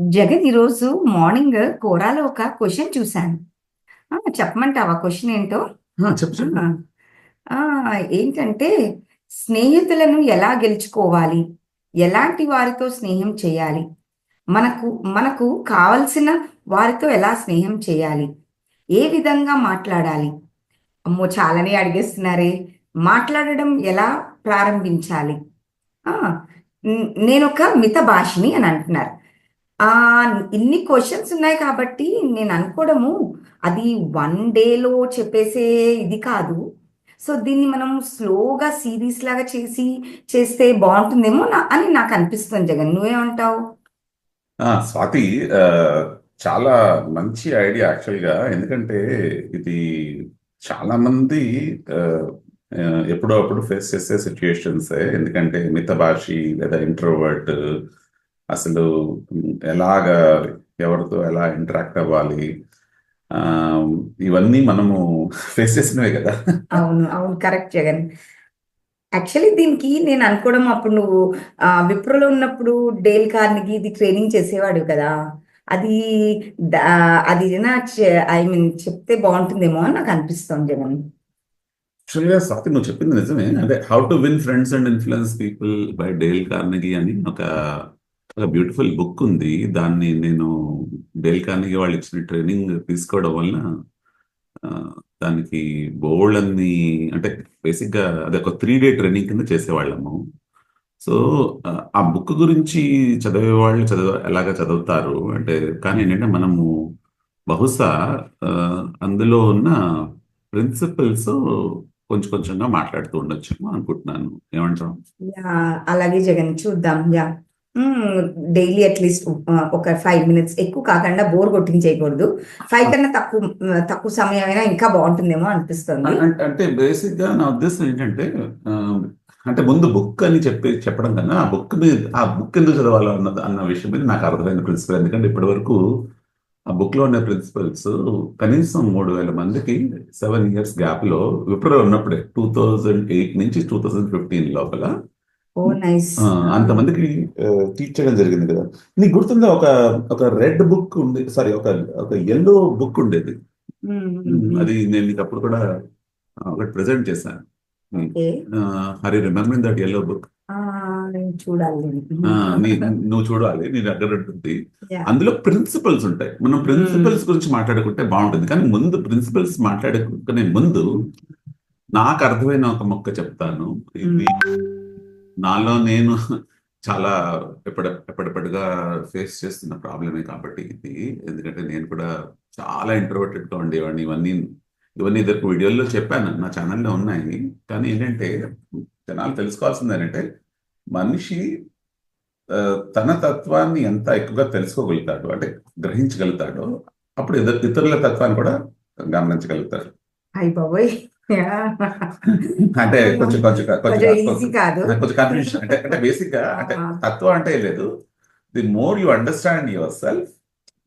జగన్ ఈరోజు మార్నింగ్ కోరాలో ఒక క్వశ్చన్ చూశాను. చెప్పమంటావా? క్వశ్చన్ ఏంటో? ఏంటంటే స్నేహితులను ఎలా గెలుచుకోవాలి? ఎలాంటి వారితో స్నేహం చేయాలి? మనకు మనకు కావలసిన వారితో ఎలా స్నేహం చేయాలి? ఏ విధంగా మాట్లాడాలి? అమ్మో చాలానే అడిగేస్తున్నారే. మాట్లాడడం ఎలా ప్రారంభించాలి? నేను ఒక మిత భాషిని అని అంటున్నారు. ఆ ఇన్ని క్వశ్చన్స్ ఉన్నాయి కాబట్టి నేను అనుకోవడము అది వన్ డేలో చెప్పేసే ఇది కాదు. సో దీన్ని మనం స్లోగా సిరీస్ లాగా చేసి చేస్తే బాగుంటుందేమో నా అని నాకు అనిపిస్తుంది జగన్. నువ్వేమంటావు? స్వాతి చాలా మంచి ఐడియా యాక్చువల్గా ఎందుకంటే ఇది చాలా మంది ఎప్పుడో అప్పుడు ఫేస్ చేసే సిచ్యుయేషన్సే ఎందుకంటే మితభాషి లేదా ఇంట్రోవర్ట్ అసలు ఎలాగా ఎవరితో ఎలా ఇంటరాక్ట్ అవ్వాలి? ఇవన్నీ మనము ఫేస్ చేసినవే కదా. అవును అవును కరెక్ట్ జగన్. యాక్చువల్లీ దీనికి నేను అనుకోవడం అప్పుడు నువ్వు విప్రోలో ఉన్నప్పుడు డేల్ కార్నెగీ ఇది ట్రైనింగ్ చేసేవాడు కదా. అది అది ఐ మీన్ చెప్తే బాగుంటుందేమో అని నాకు అనిపిస్తుంది జగన్. యాక్చువల్గా స్వాతి నువ్వు చెప్పింది నిజమే. అంటే how to win friends and influence people by Dale Carnegie అని ఒక ఒక బ్యూటిఫుల్ బుక్ ఉంది. దాన్ని నేను డేల్ కార్నెగీ వాళ్ళు ఇచ్చిన ట్రైనింగ్ తీసుకోవడం వలన దానికి బోల్డ్ అన్ని అంటే బేసిక్గా అది ఒక త్రీ డే ట్రైనింగ్ కింద చేసేవాళ్ళము. సో ఆ, బుక్ గురించి చదివే వాళ్ళు చదివ ఎలాగ చదువుతారు? అంటే కానీ ఏంటంటే మనము బహుశా అందులో ఉన్న ప్రిన్సిపల్స్ కొంచెం కొంచెంగా మాట్లాడుతూ ఉండొచ్చు అనుకుంటున్నాను. ఏమంటాం అలాగే జగన్ చూద్దాం. యా. డైలీ అట్లీస్ట్ ఒక ఫైవ్ మినిట్స్ ఎక్కువ కాకుండా బోర్ కొట్టించేయకూడదు. ఫైవ్ కన్నా తక్కువ తక్కువ సమయం అయినా ఇంకా బాగుంటుందేమో అనిపిస్తుంది. అంటే బేసిక్గా నా ఉద్దేశం ఏంటంటే అంటే ముందు బుక్ అని చెప్పి చెప్పడం కన్నా ఆ బుక్ మీద ఆ బుక్ ఎందుకు చదవాలో అన్నది అన్న విషయం మీద నాకు అర్థమైన ప్రిన్సిపల్. ఎందుకంటే ఇప్పటి వరకు ఆ బుక్లో ఉన్న ప్రిన్సిపల్స్ కనీసం మూడు వేల మందికి సెవెన్ ఇయర్స్ గ్యాప్లో విప్రో ఉన్నప్పుడే టూ థౌజండ్ ఎయిట్ నుంచి టూ థౌజండ్ ఫిఫ్టీన్ లోపల అంతమందికి టీచ్ చేయడం జరిగింది కదా. నీకు గుర్తుందా ఒక ఒక రెడ్ బుక్ ఉంది సారీ ఒక ఒక ఎల్లో బుక్ ఉండేది. అది నేను నీకు అప్పుడు కూడా ఒకటి ప్రెజెంట్ చేశాను Hari remembering that yellow book చూడాలి. నువ్వు చూడాలి నీ దగ్గర ఉంటుంది. అందులో ప్రిన్సిపల్స్ ఉంటాయి. మనం ప్రిన్సిపల్స్ గురించి మాట్లాడుకుంటే బాగుంటుంది. కానీ ముందు ప్రిన్సిపల్స్ మాట్లాడుకునే ముందు నాకు అర్థమైన ఒక మొక్క చెప్తాను. ఇది నాలో నేను చాలా ఎప్పటి ఎప్పటిప్పటిగా ఫేస్ చేస్తున్న ప్రాబ్లమే కాబట్టి ఇది. ఎందుకంటే నేను కూడా చాలా ఇంట్రోవర్టెడ్గా ఉండేవాడిని. ఇవన్నీ ఇవన్నీ ఇద్దరు వీడియోల్లో చెప్పాను. నా ఛానల్లో ఉన్నాయి. కానీ ఏంటంటే జనాలు తెలుసుకోవాల్సింది ఏంటంటే మనిషి తన తత్వాన్ని ఎంత ఎక్కువగా తెలుసుకోగలుగుతాడు అంటే గ్రహించగలుగుతాడో అప్పుడు ఇతరుల తత్వాన్ని కూడా గమనించగలుగుతాడు. బాబోయ్. అంటే కొంచెం కొంచెం కొంచెం కొంచెం ఈజీ కాదు. కొంచెం కన్ఫ్యూషన్ అంటే అంటే బేసిక్గా అంటే. తత్వం అంటే లేదు. The more you understand yourself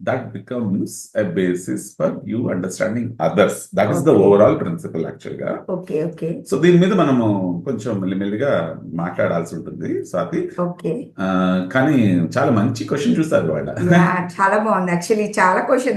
that becomes a basis for you understanding others that is the. Overall principle యాక్చువల్గా. ఓకే ఓకే సో దీని మీద మనము కొంచెం మెల్లిమెల్లిగా మాట్లాడాల్సి ఉంటుంది స్వాతి. ఓకే కానీ చాలా మంచి క్వశ్చన్ చూస్తారు వాళ్ళ. చాలా బాగుంది. యాక్చువల్లీ చాలా క్వశ్చన్